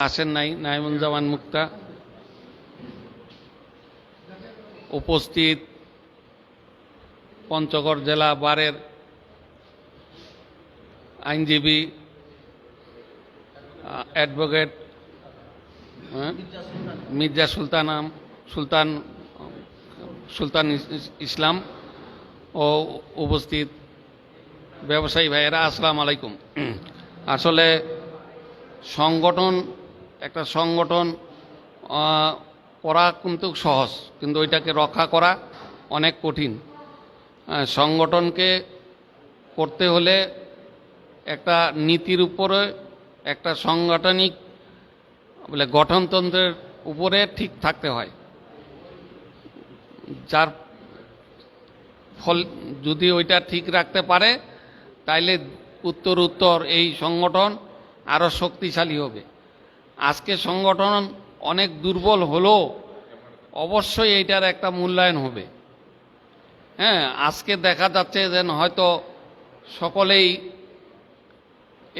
আসেন নাই, নাইমুজ্জামান মুক্তা। উপস্থিত পঞ্চগড় জেলা বারের আইনজীবী অ্যাডভোকেট মির্জা সুলতানাম সুলতান সুলতান ইস- ইস- ইসলাম ও উপস্থিত ব্যবসায়ী ভাইয়েরা, আসসালামু আলাইকুম। আসলে সংগঠন একটা সংগঠন করা কিন্তু সহজ, কিন্তু ওইটাকে রক্ষা করা অনেক কঠিন। সংগঠনকে করতে হলে একটা নীতির উপরে, একটা সাংগঠনিক, বলে গঠনতন্ত্রের উপরে ঠিক থাকতে হয়। যার ফল, যদি ওইটা ঠিক রাখতে পারে, তাইলে উত্তর উত্তর এই সংগঠন আরও শক্তিশালী হবে। আজকে সংগঠন অনেক দুর্বল হলেও অবশ্যই এইটার একটা মূল্যায়ন হবে। হ্যাঁ আজকে দেখা যাচ্ছে যে হয়তো সকলেই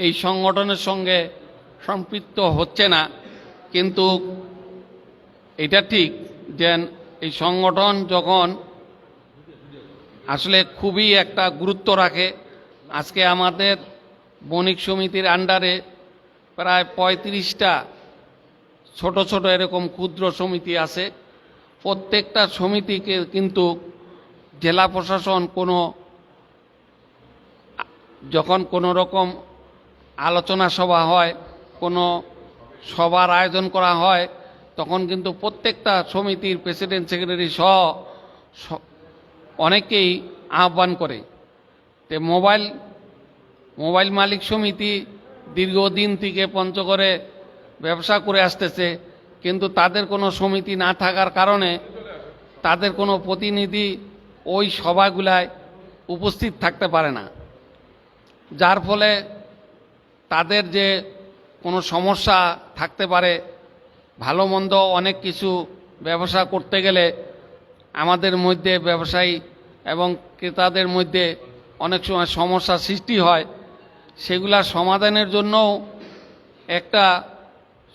এই সংগঠনের সঙ্গে সম্পৃক্ত হচ্ছে না, কিন্তু এটা ঠিক যে এই সংগঠন যখন আসলে খুবই একটা গুরুত্ব রাখে, আজকে আমাদের বণিক সমিতির আন্ডারে প্রায় পঁয়ত্রিশটা ছোট ছোট এরকম ক্ষুদ্র সমিতি আছে। প্রত্যেকটা সমিতিকে কিন্তু জেলা প্রশাসন কোনো যখন কোনো রকম আলোচনা সভা হয়, কোনো সভার আয়োজন করা হয়, তখন কিন্তু প্রত্যেকটা সমিতির প্রেসিডেন্ট, সেক্রেটারি সহ অনেকেই আহ্বান করে। তে মোবাইল মোবাইল মালিক সমিতি দীর্ঘদিন থেকে পঞ্চগড়ে ব্যবসা করে আসতেছে, কিন্তু তাদের কোনো সমিতি না থাকার কারণে তাদের কোনো প্রতিনিধি ওই সভাগুলায় উপস্থিত থাকতে পারে না। যার ফলে তাদের যে কোনো সমস্যা থাকতে পারে, ভালো মন্দ অনেক কিছু ব্যবসা করতে গেলে আমাদের মধ্যে ব্যবসায়ী এবং ক্রেতাদের মধ্যে অনেক সময় সমস্যা সৃষ্টি হয়। সেগুলা সমাধানের জন্যও একটা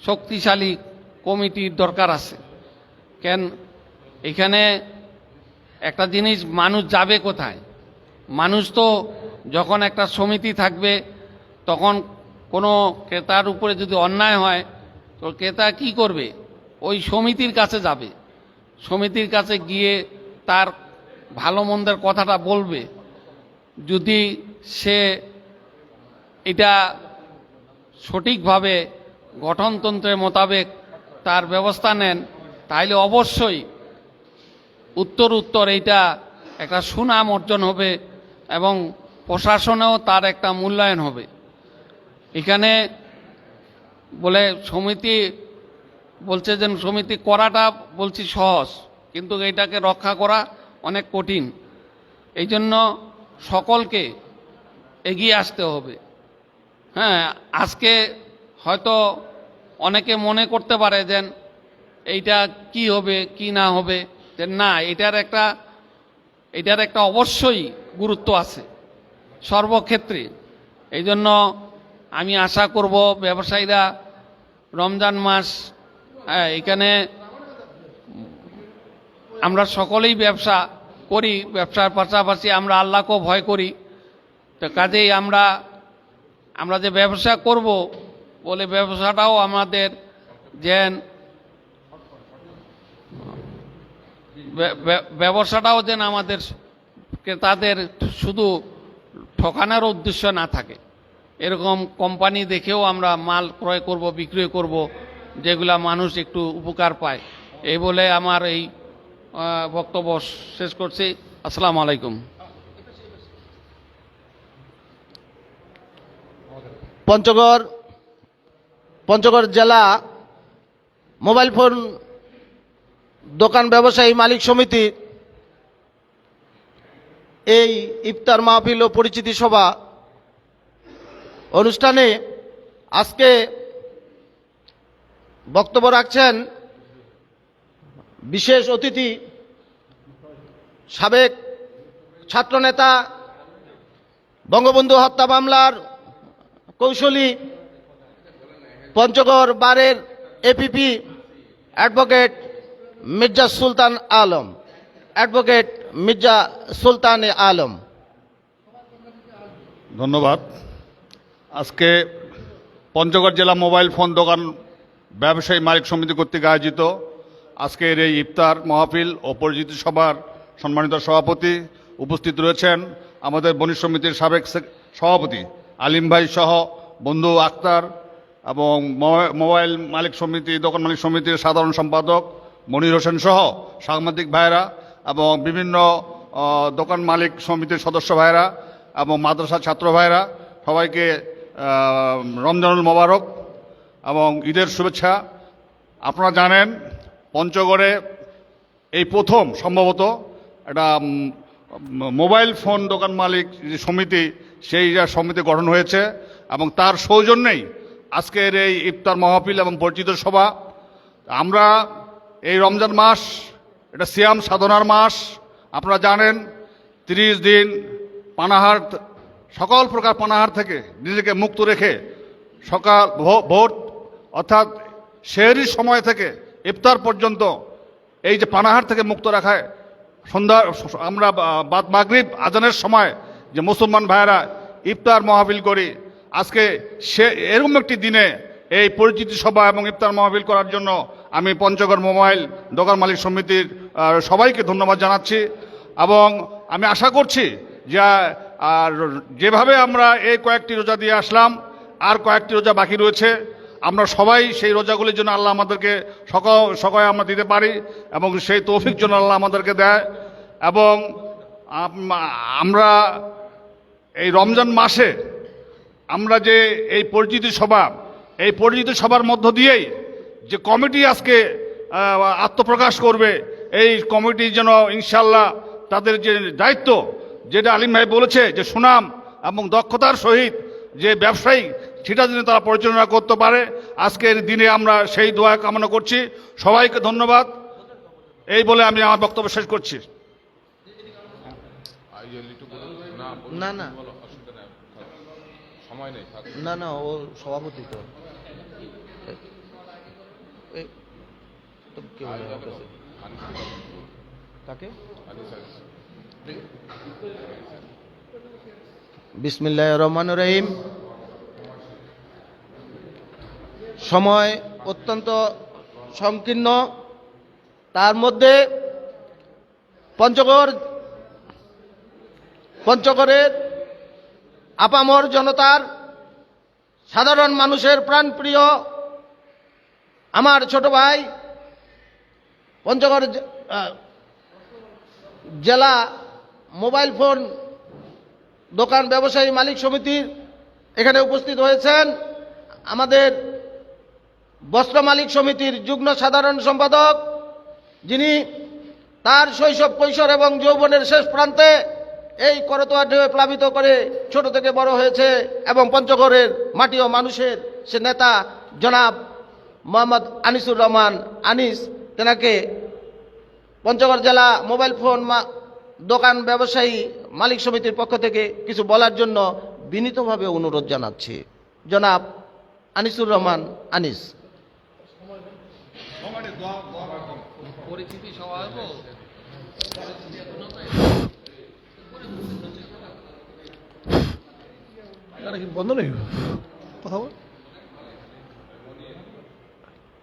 শক্তিশালী কমিটির দরকার আছে। কেন? এখানে একটা জিনিস, মানুষ যাবে কোথায়? মানুষ তো যখন একটা সমিতি থাকবে, তখন কোনো ক্রেতার উপরে যদি অন্যায় হয়, তো ক্রেতা কি করবে? ওই সমিতির কাছে যাবে। সমিতির কাছে গিয়ে তার ভালো মন্দের কথাটা বলবে। যদি সে এটা সঠিকভাবে গঠনতন্ত্রের মোতাবেক তার ব্যবস্থা নেন তাহলে অবশ্যই উত্তর উত্তর এইটা একটা সুনাম অর্জন হবে এবং প্রশাসনেও তার একটা মূল্যায়ন হবে। এখানে বলে সমিতি বলছে যে সমিতি করাটা বলছি সহজ, কিন্তু এইটাকে রক্ষা করা অনেক কঠিন। এই জন্য সকলকে এগিয়ে আসতে হবে। হ্যাঁ আজকে হয়তো অনেকে মনে করতে পারে যে এইটা কি হবে কি না হবে যে না এটার একটা এটার একটা অবশ্যই গুরুত্ব আছে সর্বক্ষেত্রে। এই জন্য আমি আশা করব ব্যবসায়ীরা রমজান মাস হ্যাঁ, এখানে আমরা সকলেই ব্যবসা করি ব্যবসার পাশাপাশি আমরা আল্লাহকেও ভয় করি। তো কাজেই আমরা আমরা যে ব্যবসা করব বলে ব্যবসাটাও আমাদের যেন ব্য- ব্য- ব্যবসাটাও যেন আমাদের ক্রেতাদের শুধু ঠকানোর উদ্দেশ্য না থাকে। এরকম কোম্পানি দেখেও আমরা মাল ক্রয় করব, বিক্রয় করব, যেগুলা মানুষ একটু উপকার পায়। এই বলে আমার এই বক্তব্য শেষ করছি। আসসালামু আলাইকুম। পঞ্চগড় পঞ্চগড় জেলা মোবাইল ফোন দোকান ব্যবসায়ী মালিক সমিতি, এই ইফতার মাহফিল ও পরিচিতি সভা অনুষ্ঠানে আজকে বক্তব্য রাখছেন বিশেষ অতিথি সাবেক ছাত্রনেতা বঙ্গবন্ধু হত্যা মামলার কৌশলী পঞ্চগড় বারের APP advocate Mirza Sultan Alam, advocate Mirza Sultan Alam. ধন্যবাদ। আজকে পঞ্চগড় জেলা মোবাইল ফোন দোকান ব্যবসায়ী মালিক সমিতি কর্তৃক আয়োজিত আজকের এই ইফতার মাহফিল ও পরিচিতি সভার সম্মানিত সভাপতি উপস্থিত রয়েছেন আমাদের বণিক সমিতির সাবেক সভাপতি আলিম ভাই সহ বন্ধু আক্তার এবং মোবাইল মালিক সমিতি, দোকান মালিক সমিতির সাধারণ সম্পাদক মনির হোসেন সহ সাংবাদিক ভাইরা এবং বিভিন্ন দোকান মালিক সমিতির সদস্য ভাইরা এবং মাদ্রাসা ছাত্র ভাইরা সবাইকে রমজানুল মোবারক এবং ঈদের শুভেচ্ছা। আপনারা জানেন, পঞ্চগড়ে এই প্রথম সম্ভবত একটা মোবাইল ফোন দোকান মালিক যে সমিতি, সেই যে সমিতি গঠন হয়েছে এবং তার সৌজন্যেই আজকের এই ইফতার মাহফিল এবং পরিচিত সভা। আমরা এই রমজান মাস, এটা সিয়াম সাধনার মাস, আপনারা জানেন, তিরিশ দিন পানাহার, সকল প্রকার পানাহার থেকে নিজেকে মুক্ত রেখে সকাল, ভো- ভোর, অর্থাৎ শেহরির সময় থেকে ইফতার পর্যন্ত এই যে পানাহার থেকে মুক্ত রাখায় সন্ধ্যা, আমরা বাদ মাগরিব আজানের সময় যে মুসলমান ভাইয়েরা ইফতার মাহফিল করি, আজকে সে, এরকম একটি দিনে এই পরিচিতি সভা এবং ইফতার মাহফিল করার জন্য আমি পঞ্চগড় মোবাইল দোকান মালিক সমিতির সবাইকে ধন্যবাদ জানাচ্ছি এবং আমি আশা করছি যে, আর যেভাবে আমরা এই কয়েকটি রোজা দিয়ে আসলাম, আর কয়েকটি রোজা বাকি রয়েছে আমরা সবাই সেই রোজাগুলির জন্য আল্লাহ আমাদেরকে সকল সকলে আমরা দিতে পারি এবং সেই তৌফিক জন্য আল্লাহ আমাদেরকে দেয়। এবং আমরা এই রমজান মাসে আমরা যে এই পরিচিতি সভা, এই পরিচিতি সভার মধ্য দিয়েই যে কমিটি আজকে আত্মপ্রকাশ করবে, এই কমিটি যেন ইনশাল্লাহ তাদের যে দায়িত্ব, যেটা আলিম ভাই বলেছে যে সুনাম এবং দক্ষতার সহিত যে ব্যবসায়ী সেটা যেন তারা পরিচালনা করতে পারে আজকের দিনে আমরা সেই দোয়া কামনা করছি। সবাইকে ধন্যবাদ। এই বলে আমি আমার বক্তব্য শেষ করছি। না না। না না ও সভাপতি তো। বিসমিল্লাহ রহমান রহিম। সময় অত্যন্ত সংকীর্ণ। তার মধ্যে পঞ্চগড়, পঞ্চগড়ের আপামর জনতার সাধারণ মানুষের প্রাণপ্রিয় আমার ছোট ভাই পঞ্চগড় জেলা মোবাইল ফোন দোকান ব্যবসায়ী মালিক সমিতির এখানে উপস্থিত হয়েছেন। আমাদের বস্ত্র মালিক সমিতির যুগ্ম সাধারণ সম্পাদক, যিনি তার শৈশব, কৈশোর এবং যৌবনের শেষ প্রান্তে এই করতোয়া ঢেউ প্লাবিত করে ছোট থেকে বড় হয়েছে এবং পঞ্চগড়ের মাটি ও মানুষের সে নেতা জনাব মোহাম্মদ আনিসুর রহমান আনিস, তেনাকে পঞ্চগড় জেলা মোবাইল ফোন দোকান ব্যবসায়ী মালিক সমিতির পক্ষ থেকে কিছু বলার জন্য বিনীতভাবে অনুরোধ জানাচ্ছি। জনাব আনিসুর রহমান আনিস। পরিচিতি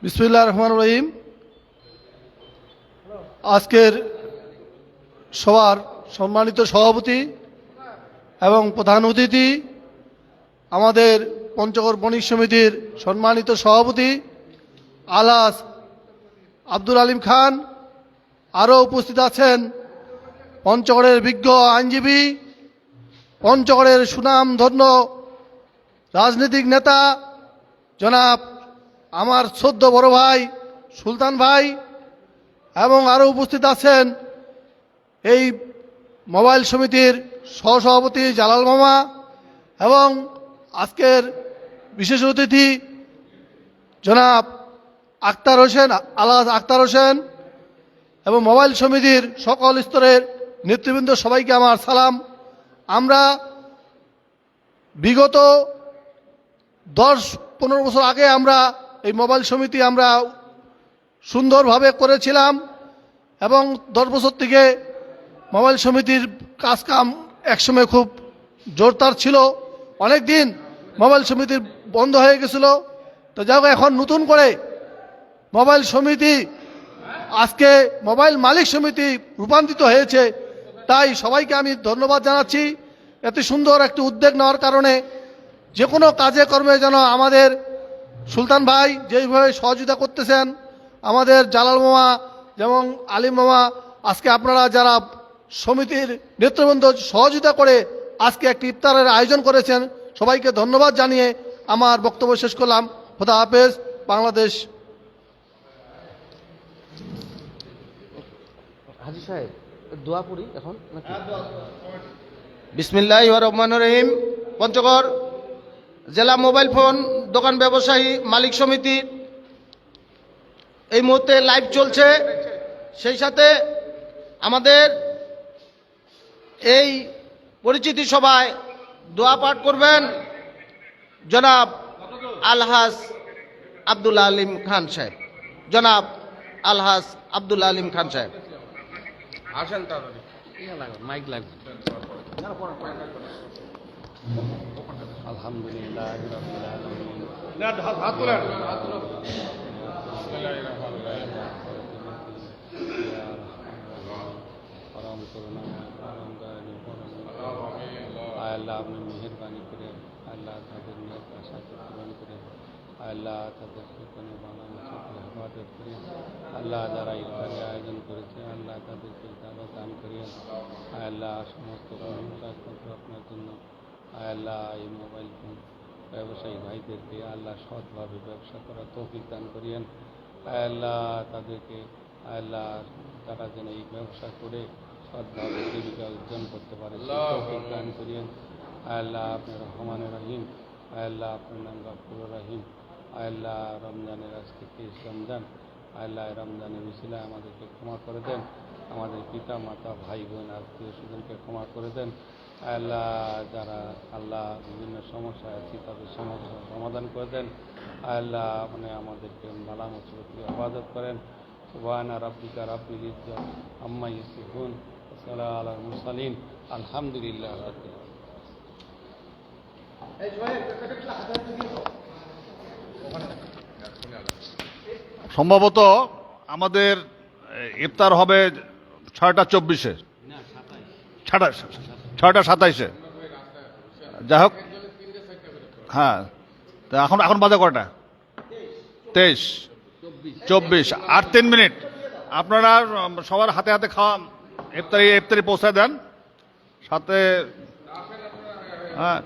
বিসমুল্লাহ রহমান রহিম। আজকের সবার সম্মানিত সভাপতি এবং প্রধান অতিথি, আমাদের পঞ্চগড় বণিক সমিতির সম্মানিত সভাপতি আলাস আব্দুল আলিম খান আরও উপস্থিত আছেন। পঞ্চগড়ের বিজ্ঞ আইনজীবী, পঞ্চগড়ের সুনাম ধন্য রাজনৈতিক নেতা, জনাব আমার সদ্য বড় ভাই সুলতান ভাই এবং আরও উপস্থিত আছেন এই মোবাইল সমিতির সহসভাপতি জালাল মামা এবং আজকের বিশেষ অতিথি জনাব আক্তার হোসেন আলাস আক্তার হোসেন এবং মোবাইল সমিতির সকল স্তরের নেতৃবৃন্দ সবাইকে আমার সালাম। আমরা বিগত দশ পনেরো বছর আগে আমরা এই মোবাইল সমিতি আমরা সুন্দরভাবে করেছিলাম এবং দশ বছর থেকে মোবাইল সমিতির কাজ কাম একসময় খুব জোরদার ছিল। অনেক দিন মোবাইল সমিতির বন্ধ হয়ে গেছিল। তো যাই এখন নতুন করে মোবাইল সমিতি, আজকে মোবাইল মালিক সমিতি রূপান্তরিত হয়েছে। তাই সবাইকে আমি ধন্যবাদ জানাচ্ছি। এত সুন্দর একটি উদ্যোগ নেওয়ার কারণে যে কোনো কাজে কর্মে যেন আমাদের সুলতান ভাই যেইভাবে সহযোগিতা করতেছেন, আমাদের জালাল মামা যেমন আলিম মামা, আজকে আপনারা যারা সমিতির নেতৃবৃন্দ সহযোগিতা করে আজকে একটি ইফতারের আয়োজন করেছেন, সবাইকে ধন্যবাদ জানিয়ে আমার বক্তব্য শেষ করলাম। খোদা হাফেজ, বাংলাদেশ হাজি সাহেব, দোয়া পড়ি এখন বিসমিল্লাহ রহমান রহিম। পঞ্চগড় জেলা মোবাইল ফোন দোকান ব্যবসায়ী মালিক সমিতি। এই মুহূর্তে লাইভ চলছে। সেই সাথে আমাদের এই পরিচিতি সভায় দোয়া পাঠ করবেন জনাব আলহাস আব্দুল আলিম খান সাহেব। জনাব আলহাস আব্দুল আলিম খান সাহেব। ইয়া মাইক লাগবে আলহামদুলিল্লাহ আল্লাহ আপনি মেহরবানি করে আল্লাহ তাদের নিয়ত আশাকে করে আল্লাহ তাদের সুখানে বানানো সকলে হেফাজত করে আল্লাহ যারা ইফতারি আয়োজন করেছে আল্লাহ তাদেরকে দাবা দান করিয়ে আল্লাহ সমস্ত করব আপনার জন্য। আল্লাহ এই মোবাইল ফোন ব্যবসায়ী ভাইদেরকে আল্লাহ সৎভাবে ব্যবসা করার তৌফিক দান করিয়েন। আল্লাহ তাদেরকে আল্লাহ তারা যেন এই ব্যবসা করে সৎভাবে জীবিকা অর্জন করতে পারে তৌফিক দান করিয়েন। আল্লাহ আপনার রহমান রহিম। আল্লাহ আপনার নাম গাফুর রহিম। আল্লাহ রমজানের আজ থেকে রমজান, আল্লাহ রমজানের মিছিলায় আমাদেরকে ক্ষমা করে দেন। আমাদের পিতা, মাতা, ভাই, বোন, আত্মীয় স্বজনকে ক্ষমা করে দেন। আল্লাহ যারা আল্লাহ বিভিন্ন সমস্যায় আছি তাদের সমস্যার সমাধান করে দেন। আল্লাহ মানে আমাদেরকে মালা মুসিবত হেফাজত করেন। সুবাহানা রাব্বিকা, রাব্বিল ইজ্জত আম্মা ইসিফুন সালা আলা মুরসালিন, আলহামদুলিল্লাহ। সম্ভবত আমাদের ইফতার হবে ছয়টা চব্বিশে। ছয়টা সাতাইশে। যাই হোক। হ্যাঁ। তা এখন এখন বাজে কটা তেইশ। চব্বিশ। আর তিন মিনিট। আপনারা সবার হাতে হাতে খাওয়া ইফতারি ইফতারি পৌঁছে দেন। সাথে হ্যাঁ।